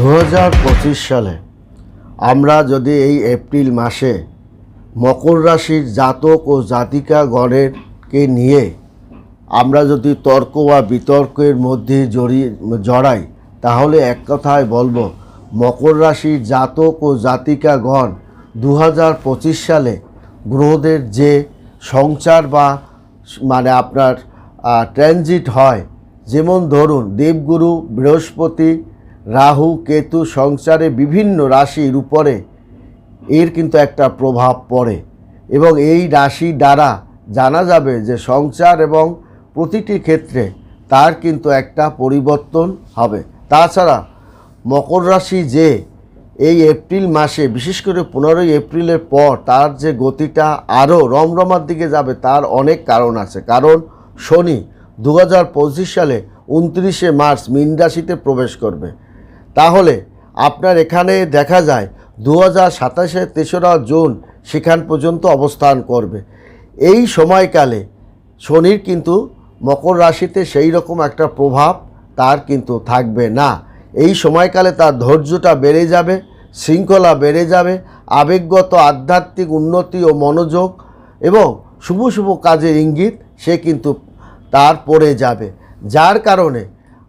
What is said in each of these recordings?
দু হাজার পঁচিশ সালে আমরা যদি এই এপ্রিল মাসে মকর রাশির জাতক ও জাতিকা গণেরকে নিয়ে আমরা যদি তর্ক বা বিতর্কের মধ্যে জড়িয়ে, জড়াই, তাহলে এক কথায় বলব, মকর রাশির জাতক ও জাতিকাগণ দু হাজার পঁচিশ সালে গ্রহদের যে সংচার বা মানে আপনার ট্রানজিট হয়, যেমন ধরুন দেবগুরু বৃহস্পতি রাহু, কেতু সংসারে বিভিন্ন রাশির উপরে এর কিন্তু একটা প্রভাব পড়ে এবং এই রাশি দ্বারা জানা যাবে যে সংসার এবং প্রতিটি ক্ষেত্রে তার কিন্তু একটা পরিবর্তন হবে। তাছাড়া মকর রাশি যে এই এপ্রিল মাসে, বিশেষ করে পনেরোই এপ্রিলের পর তার যে গতিটা আরও রমরমার দিকে যাবে তার অনেক কারণ আছে। কারণ শনি দু হাজার পঁচিশ সালে উনত্রিশে মার্চ মীন রাশিতে প্রবেশ করবে। তাহলে আপনার এখানে দেখা যায় দু হাজার সাতাশে তেসরা জুন সেখান পর্যন্ত অবস্থান করবে। এই সময়কালে শনির কিন্তু মকর রাশিতে সেই রকম একটা প্রভাব তার কিন্তু থাকবে না। এই সময়কালে তার ধৈর্যটা বেড়ে যাবে, শৃঙ্খলা বেড়ে যাবে, আবেগগত, আধ্যাত্মিক উন্নতি ও মনোযোগ এবং শুভ শুভ কাজের ইঙ্গিত সে কিন্তু তার পড়ে যাবে। যার কারণে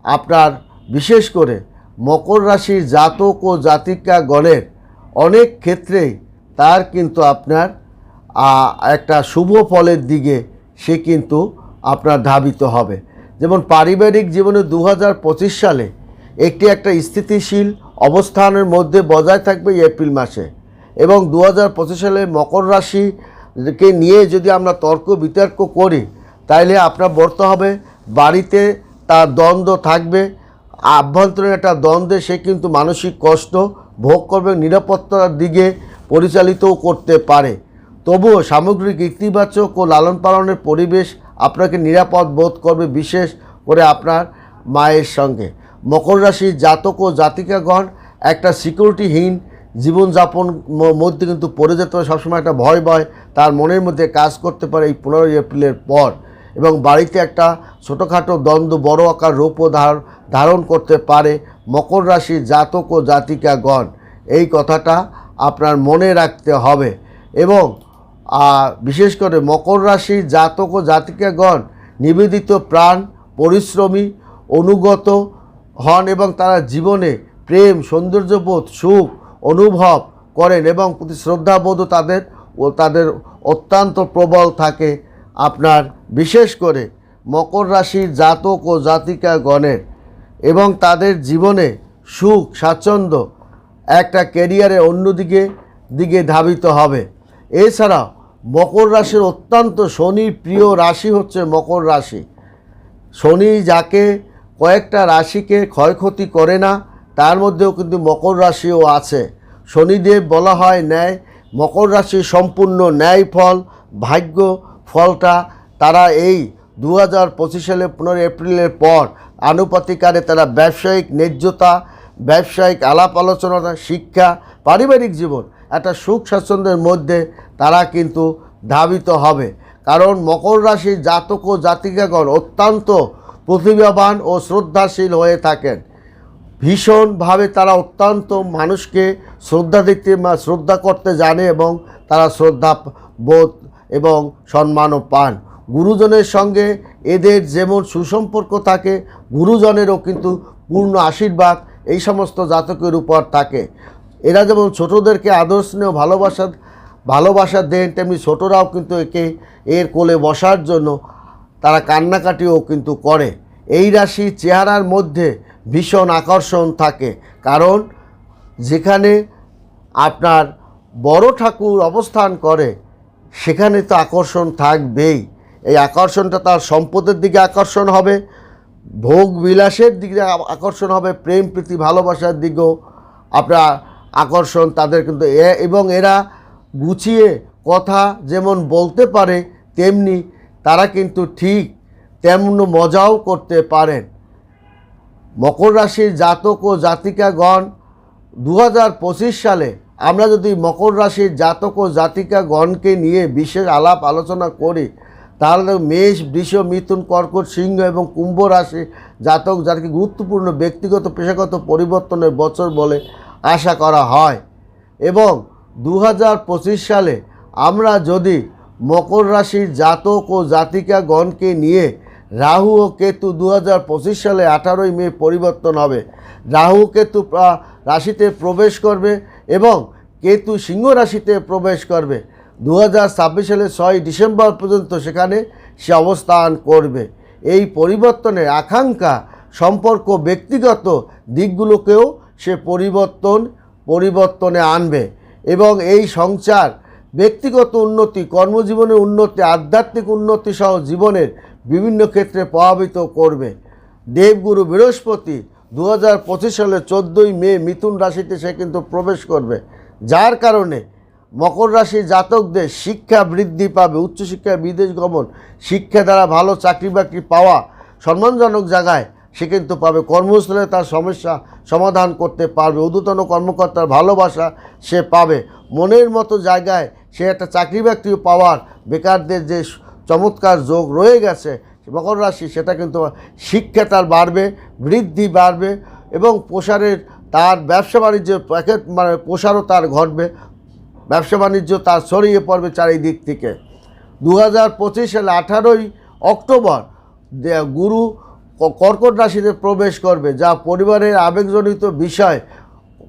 আপনার বিশেষ করে মকর রাশির জাতক ও জাতিকা গণের অনেক ক্ষেত্রেই তার কিন্তু আপনার একটা শুভ ফলের দিকে সে কিন্তু আপনার ধাবিত হবে। যেমন পারিবারিক জীবনে দু হাজার পঁচিশ সালে একটি একটা স্থিতিশীল অবস্থানের মধ্যে বজায় থাকবে এপ্রিল মাসে এবং দু হাজার পঁচিশ সালে মকর রাশিকে নিয়ে যদি আমরা তর্ক বিতর্ক করি, তাইলে আপনার বলতে হবে বাড়িতে তার দ্বন্দ্ব থাকবে আভ্যন্তরীণ একটা দ্বন্দ্বে সে কিন্তু মানসিক কষ্ট ভোগ করবে নিরাপত্তার দিকে পরিচালিতও করতে পারে। তবুও সামগ্রিক ইতিবাচক ও লালন পালনের পরিবেশ আপনাকে নিরাপদ বোধ করবে, বিশেষ করে আপনার মায়ের সঙ্গে। মকর রাশির জাতক ও জাতিকাগণ একটা সিকিউরিটিহীন জীবনযাপন মধ্যে কিন্তু পড়ে যেতে পারে। সবসময় একটা ভয় ভয় তার মনের মধ্যে কাজ করতে পারে এই পনেরোই এপ্রিলের পর। এবং বাড়িতে একটা ছোটোখাটো দ্বন্দ্ব, বড় আকার রূপও ধার, ধারণ করতে পারে মকর রাশির জাতক ও জাতিকাগণ। এই কথাটা আপনার মনে রাখতে হবে। এবং বিশেষ করে মকর রাশির জাতক ও জাতিকাগণ নিবেদিত প্রাণ, পরিশ্রমী, অনুগত হন এবং তারা জীবনে প্রেম, সৌন্দর্যবোধ, সুখ অনুভব করেন এবং প্রতি শ্রদ্ধাবোধও তাদের ও তাদের অত্যন্ত প্রবল থাকে। আপনার বিশেষ করে মকর রাশির জাতক ও জাতিকা গণের এবং তাদের জীবনে সুখ, স্বাচ্ছন্দ্য একটা ক্যারিয়ারে অন্যদিকে, দিকে ধাবিত হবে। এছাড়া মকর রাশির অত্যন্ত শনির প্রিয় রাশি হচ্ছে মকর রাশি। শনি যাকে কয়েকটা রাশিকে ক্ষয়ক্ষতি করে না, তার মধ্যেও কিন্তু মকর রাশিও আছে। শনিদেব বলা হয় ন্যায়, মকর রাশি সম্পূর্ণ ন্যায় ফল ভাগ্য ফলটা তারা এই দু হাজার পঁচিশ সালে পনেরো এপ্রিলের পর আনুপাতিকারে তারা ব্যবসায়িক ন্যায্যতা, ব্যবসায়িক আলাপ আলোচনা শিক্ষা, পারিবারিক জীবন, একটা সুখ স্বাচ্ছন্দ্যের মধ্যে তারা কিন্তু ধাবিত হবে। কারণ মকর রাশির জাতক ও জাতিকাগণ অত্যন্ত প্রতিভাবান ও শ্রদ্ধাশীল হয়ে থাকেন। ভীষণভাবে তারা অত্যন্ত মানুষকে শ্রদ্ধা দিতে শ্রদ্ধা করতে জানে এবং তারা শ্রদ্ধা বোধ এবং সম্মানও পান। গুরুজনের সঙ্গে এদের যেমন সুসম্পর্ক থাকে, গুরুজনেরও কিন্তু পূর্ণ আশীর্বাদ এই সমস্ত জাতকের উপর থাকে। এরা যেমন ছোটদেরকে আদর স্নেহ ভালোবাসা ভালোবাসা দেন, তেমনি ছোটরাও কিন্তু একে এর কোলে বসার জন্য তারা কান্নাকাটিও কিন্তু করে। এই রাশি চেহারার মধ্যে ভীষণ আকর্ষণ থাকে। কারণ যেখানে আপনার বড় ঠাকুর অবস্থান করে সেখানে তো আকর্ষণ থাকবেই। এই আকর্ষণটা তার সম্পদের দিকে আকর্ষণ হবে, ভোগ বিলাসের দিকে আকর্ষণ হবে, প্রেম, প্রীতি, ভালোবাসার দিকেও আপনার আকর্ষণ তাদের কিন্তু এবং এরা গুছিয়ে কথা যেমন বলতে পারে, তেমনি তারা কিন্তু ঠিক তেমন মজাও করতে পারেন। মকর রাশির জাতক ও জাতিকাগণ দু হাজার পঁচিশ সালে আমরা যদি মকর রাশির জাতক ও জাতিকাগণকে নিয়ে বিশেষ আলাপ আলোচনা করি, তাহলে মেষ, বৃষ, মিথুন, কর্কট, সিংহ এবং কুম্ভ রাশি জাতক যাদেরকে গুরুত্বপূর্ণ ব্যক্তিগত, পেশাগত পরিবর্তনের বছর বলে আশা করা হয়। এবং দু হাজার পঁচিশ সালে আমরা যদি মকর রাশির জাতক ও জাতিকাগণকে নিয়ে রাহু ও কেতু দু হাজার পঁচিশ সালে আঠারোই মে পরিবর্তন হবে। রাহু কেতু রাশিতে প্রবেশ করবে এবং কেতু সিংহ রাশিতে প্রবেশ করবে। দু হাজার ছাব্বিশ সালে ছয় ডিসেম্বর পর্যন্ত সেখানে সে অবস্থান করবে। এই পরিবর্তনের আকাঙ্ক্ষা সম্পর্ক ব্যক্তিগত দিকগুলোকেও সে পরিবর্তন, পরিবর্তনে আনবে এবং এই সংসার ব্যক্তিগত উন্নতি কর্মজীবনের উন্নতি, আধ্যাত্মিক উন্নতি সহ জীবনের বিভিন্ন ক্ষেত্রে প্রভাবিত করবে। দেবগুরু বৃহস্পতি দু হাজার পঁচিশ সালে চোদ্দোই মে মিথুন রাশিতে সে কিন্তু প্রবেশ করবে। যার কারণে মকর রাশির জাতকদের শিক্ষা বৃদ্ধি পাবে। উচ্চশিক্ষা বিদেশ গমন, শিক্ষা দ্বারা ভালো চাকরি বাকরি পাওয়া সম্মানজনক জায়গায় সে কিন্তু পাবে। কর্মস্থলে তার সমস্যা সমাধান করতে পারবে। ঊর্ধ্বতন কর্মকর্তার ভালোবাসা সে পাবে। মনের মতো জায়গায় সে একটা চাকরি বাকরি পাওয়ার। বেকারদের যে চমৎকার যোগ রয়ে গেছে। মকর রাশি, সেটা কিন্তু শিক্ষা তার বাড়বে, বৃদ্ধি বাড়বে এবং প্রসারের তার ব্যবসা বাণিজ্যের প্যাকেট মানে প্রসারও তার ঘটবে। ব্যবসা বাণিজ্য তার ছড়িয়ে পড়বে চারিদিক থেকে। দু হাজার পঁচিশ সালে আঠারোই অক্টোবর গুরু কর্কট রাশিতে প্রবেশ করবে, যা পরিবারের আবেগজনিত বিষয়।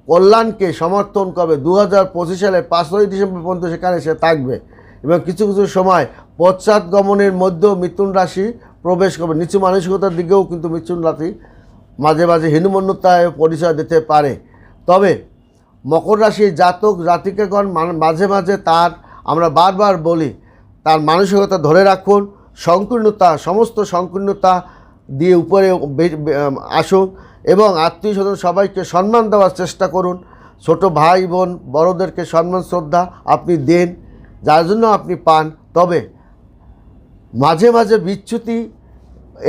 কল্যাণকে সমর্থন করবে। দু হাজার পঁচিশ সালে পাঁচই ডিসেম্বর পর্যন্ত সেখানে সে থাকবে এবং কিছু কিছু সময় পশ্চাৎ গমনের মধ্যেও মিথুন রাশি প্রবেশ করবে। নিচু মানসিকতার দিকেও কিন্তু মিথুন রাশি মাঝে মাঝে হীনমন্যতায় পরিচয় দিতে পারে। তবে মকর রাশি জাতক, জাতিকাগণ মাঝে মাঝে তার, আমরা বারবার বলি, তার মানসিকতা ধরে রাখুন, সংকীর্ণতা, সমস্ত সংকীর্ণতা দিয়ে উপরে আসুন এবং আত্মীয় স্বজন সবাইকে সম্মান দেওয়ার চেষ্টা করুন। ছোট ভাই বোন, বড়দেরকে সম্মান, শ্রদ্ধা আপনি দেন, যার জন্য আপনি পান। তবে মাঝে মাঝে বিচ্যুতি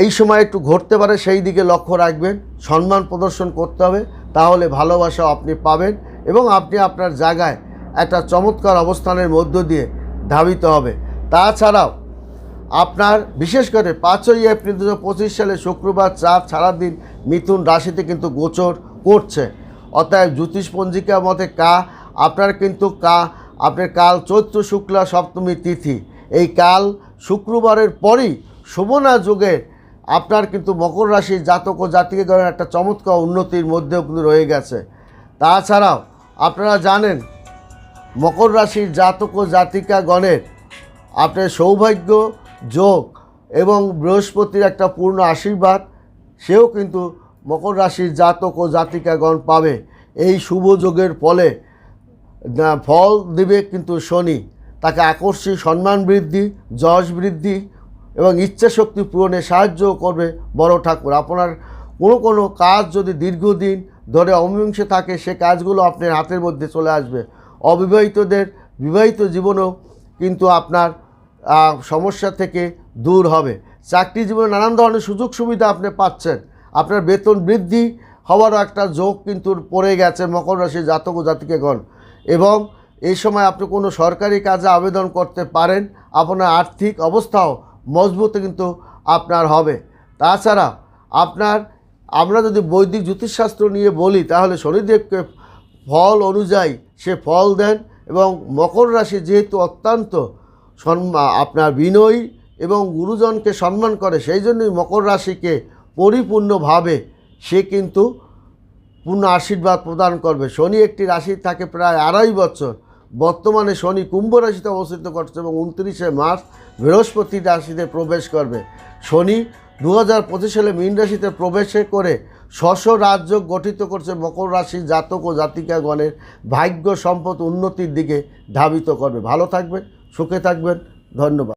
এই সময় একটু ঘটতে পারে, সেই দিকে লক্ষ্য রাখবেন, সম্মান প্রদর্শন করতে হবে, তাহলে ভালোবাসা আপনি পাবেন এবং আপনি আপনার জায়গায় একটা চমৎকার অবস্থানের মধ্য দিয়ে ধাবিত হবে। তাছাড়াও আপনার, বিশেষ করে পাঁচই এপ্রিল দু সালে শুক্রবার চাঁদ সারাদিন মিথুন রাশিতে কিন্তু গোচর করছে। অতএব জ্যোতিষ পঞ্জিকা মতে কা, আপনার কিন্তু কা, আপনার কাল চৈত্র, শুক্লা, সপ্তমী তিথি, এই কাল শুক্রবারের পরই শোভনা যুগে আপনার কিন্তু মকর রাশির জাতক ও জাতিকেগণের একটা চমৎকার উন্নতির মধ্যেও কিন্তু রয়ে গেছে। তাছাড়াও আপনারা জানেন, মকর রাশির জাতক ও জাতিকাগণের আপনার সৌভাগ্য, যোগ এবং বৃহস্পতির একটা পূর্ণ আশীর্বাদ, সেও কিন্তু মকর রাশির জাতক ও জাতিকাগণ পাবে। এই শুভ যোগের ফলে ফল দেবে কিন্তু শনি। তাকে আকর্ষী সম্মান বৃদ্ধি, যশ বৃদ্ধি এবং ইচ্ছাশক্তি পূরণে সাহায্য করবে বড় ঠাকুর। আপনার কোনো কোনো কাজ যদি দীর্ঘদিন ধরে অমীমাংসে থাকে, সে কাজগুলো আপনার হাতের মধ্যে চলে আসবে। অবিবাহিতদের বিবাহিত জীবনেও কিন্তু আপনার সমস্যা থেকে দূর হবে। চাকরি জীবনে নানান ধরনের সুযোগ সুবিধা আপনি পাচ্ছেন। আপনার বেতন বৃদ্ধি হওয়ারও একটা যোগ কিন্তু পড়ে গেছে মকর রাশি জাতক ও জাতিকেগণ। এবং এই সময় আপনি কোনো সরকারি কাজে আবেদন করতে পারেন, আপনার আর্থিক অবস্থাও মজবুত কিন্তু আপনার হবে। তাছাড়া আপনার, আমরা যদি বৈদিক জ্যোতিষশাস্ত্র নিয়ে বলি, তাহলে শনিদেবকে ফল অনুযায়ী সে ফল দেন এবং মকর রাশি যেহেতু অত্যন্ত আপনার বিনয়ী এবং গুরুজনকে সম্মান করে, সেই জন্যই মকর রাশিকে পরিপূর্ণভাবে সে কিন্তু পূর্ণ আশীর্বাদ প্রদান করবে। শনি একটি রাশি থাকে প্রায় আড়াই বছর। বর্তমানে শনি কুম্ভ রাশিতে অবস্থিত করছে এবং উনত্রিশে মার্চ বৃহস্পতি রাশিতে প্রবেশ করবে। শনি দু হাজার পঁচিশ সালে মীন রাশিতে প্রবেশে করে স্বশ রাজ্য গঠিত করছে। মকর রাশি জাতক ও জাতিকাগণের ভাগ্য সম্পদ উন্নতির দিকে ধাবিত করবে। ভালো থাকবেন, সুখে থাকবেন। ধন্যবাদ।